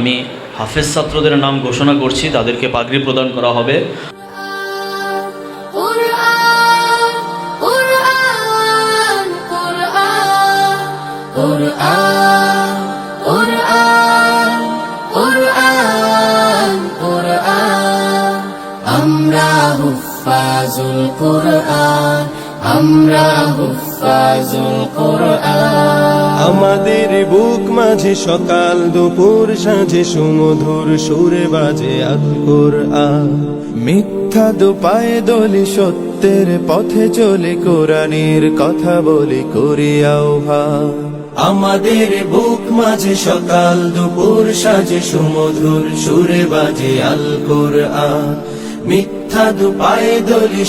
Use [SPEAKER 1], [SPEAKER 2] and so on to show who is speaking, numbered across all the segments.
[SPEAKER 1] আমি হাফেজ ছাত্রদের নাম ঘোষণা করছি তাদেরকে পাগড়ি প্রদান করা হবে।
[SPEAKER 2] আমরা আমরা
[SPEAKER 3] আমাদের বুক মাঝে সকাল, দুপুর সাঁঝে সুমধুর সুরে বাজে আকুর আ মিথ্যা দুপায়ে দলি সত্যের পথে চলে কোরআনের কথা বলি করি আহ্বা আমাদের বুক মাঝে সকাল, দুপুর সাজে সুমধুর সুরে বাজে আল কোরআন মিথ্যা দুপায়ে দলি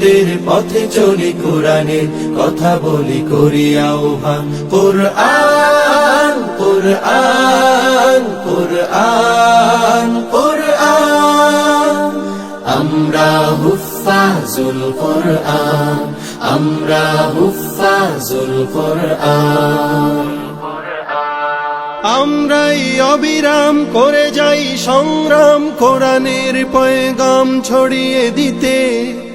[SPEAKER 3] সত্যের পথে চলি কোরআনের কথা বলি করি আহ্বান। কোরআন কোরআন কোরআন কোরআন। আমরা হুফাজুল কোরআন, আমরা হুফাজুল কোরআন। আমরাই অবিরাম করে যাই সংগ্রাম, কোরআনের পয়গাম ছড়িয়ে দিতে।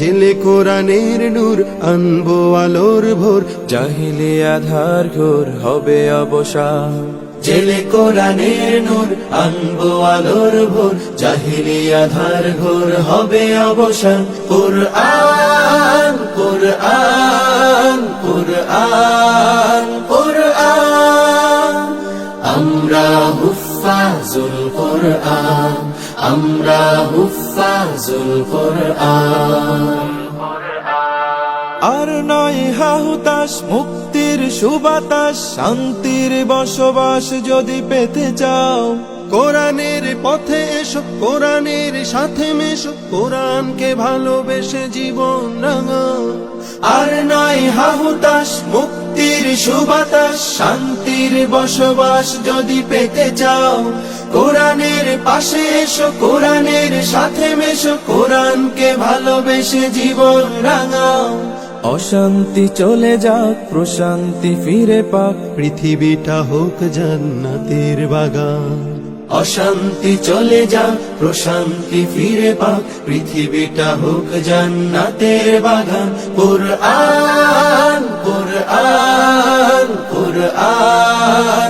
[SPEAKER 3] জেলে কোরআনের নূর আনব আলোর ভোর। জাহিলে আধার ঘোর হবে অবসান। জেলে কোরআনের নূর আনব আলোর ভোর। জাহিলে আধার ঘোর হবে অবসান। কোরআন কোরআন কোরআন কোরআন। আমরা হুফাজুল কোরআন। আর নয় হাহুতাস মুক্তির সুবাতাস শান্তির বসবাস যদি পেতে চাও। কোরআনের পথে এসো, কোরআনের সাথে মেশো, কোরআনকে ভালোবেসে জীবন রাঙাও আর নয় হাহুতাস মুক্তির সুবাতাস শান্তির বসবাস যদি পেতে চাও। কোরআনের পাশে এসো কোরআনের সাথে মেশো কোরআনকে ভালোবেসে জীবন রাঙাও। অশান্তি চলে যাক প্রশান্তি ফিরে পাক। পৃথিবীটা হোক জান্নাতের বাগান। অশান্তি চলে যাক প্রশান্তি ফিরে পাক। পৃথিবীটা হোক জান্নাতের বাগান। কোরআন কোরআন কোরআন। কোরআন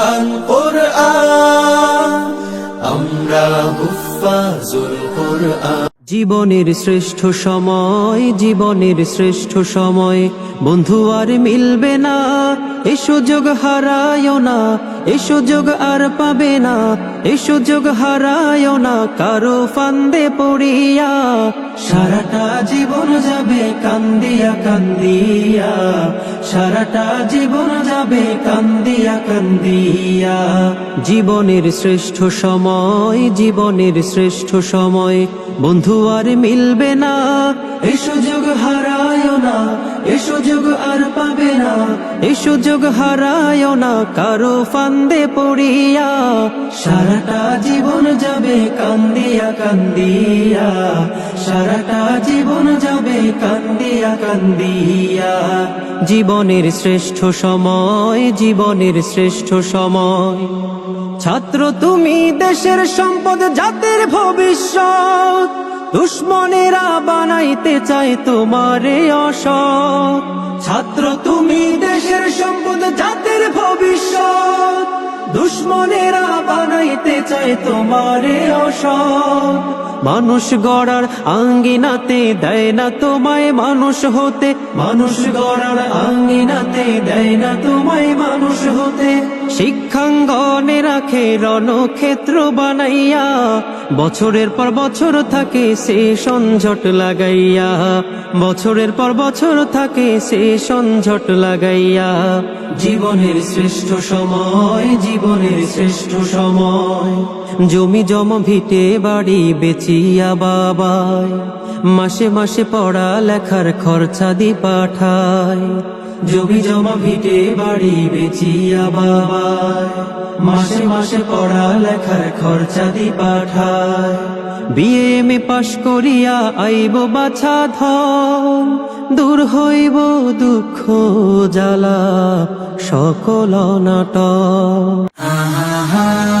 [SPEAKER 4] জীবনের শ্রেষ্ঠ সময়, জীবনের শ্রেষ্ঠ সময়। বন্ধু আর মিলবে না, এ সুযোগ হারায় না, এ সুযোগ আর পাবে না, এ সুযোগ হারায় না। কারও ফান্দে পড়িয়া সারাটা জীবন যাবে কান্দিয়া কান্দিয়া। সারাটা জীবন যাবে কান্দিয়া কান্দিয়া। জীবনের শ্রেষ্ঠ সময়, জীবনের শ্রেষ্ঠ সময়, বন্ধু আর মিলবে না। এ সুযোগ হারায় না এ সুযোগ আর পাবে না। এ সুযোগ হারায় না, কারও ফান্দে পড়িয়া। সারাটা জীবন যাবে কান্দিয়া কান্দিয়া। সারাটা জীবন যাবে কান্দিয়া জীবনের শ্রেষ্ঠ সময়, জীবনের শ্রেষ্ঠ সময়। ছাত্র তুমি দেশের সম্পদ, জাতির ভবিষ্যৎ। দুশ্মনেরা বানাইতে চায় তোমারে অসৎ। ছাত্র তুমি দেশের সম্পদ, জাতির ভবিষ্যৎ। দুশ্মনেরা বানাইতে চায় তোমারে অসৎ। মানুষ গড়ার আঙ্গিনাতে দেয় না তোমায় মানুষ হতে। মানুষ গড়ার আঙ্গিনাতে দেয় না তোমায় মানুষ হতে। শিক্ষাঙ্গনে রাখে রণক্ষেত্র বানাইয়া। বছরের পর বছর থাকে সে সংঝট লাগাইয়া। বছরের পর বছর থাকে সে সংঝট লাগাইয়া। জীবনের শ্রেষ্ঠ সময়, জীবনের শ্রেষ্ঠ সময়। জমি জম ভিটে বাড়ি বেচিয়া বাবায় মাসে মাসে পড়া লেখার খরচা দি পাঠায় জমি জমা ভিটে বাড়ি বেচিয়া বাবায় মাসে মাসে পড়া লেখার খরচা দি পাঠায় বিয়ে মে পাশ করিয়া আইব বাছা ধন, দূর হইব দুঃখ জ্বালা, সকল নাটক
[SPEAKER 2] কোরআন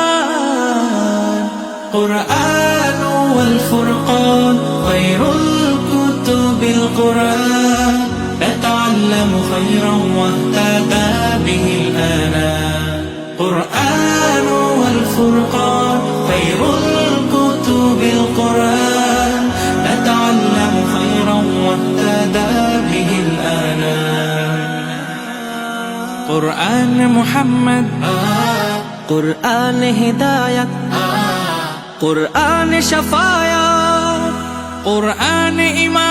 [SPEAKER 5] القرآن والفرقان خير الكتب القرآن. نتعلم خيرا واهتدى به الآن قرآن والفرقان خير الكتب القرآن. نتعلم خيرا واهتدى به الآن قرآن محمد. قرآن هداية. কোরআন শফায়া কোরআন ইমান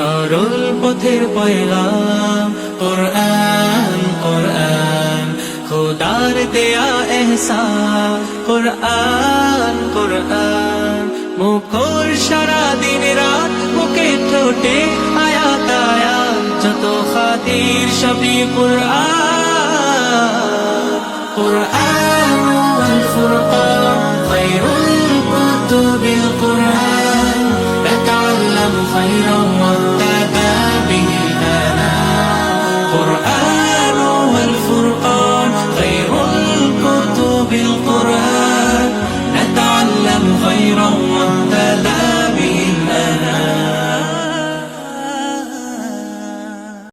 [SPEAKER 5] সরল পথের পয়গাম, কোরআন কোরআন, খোদার দেয়া এহসান, কোরআন কোরআন, মুখর সারা দিন রাত মুখে ঠোঁটে আয়াত আয়াত, যত খাতির সবই কোরআন কোরআন।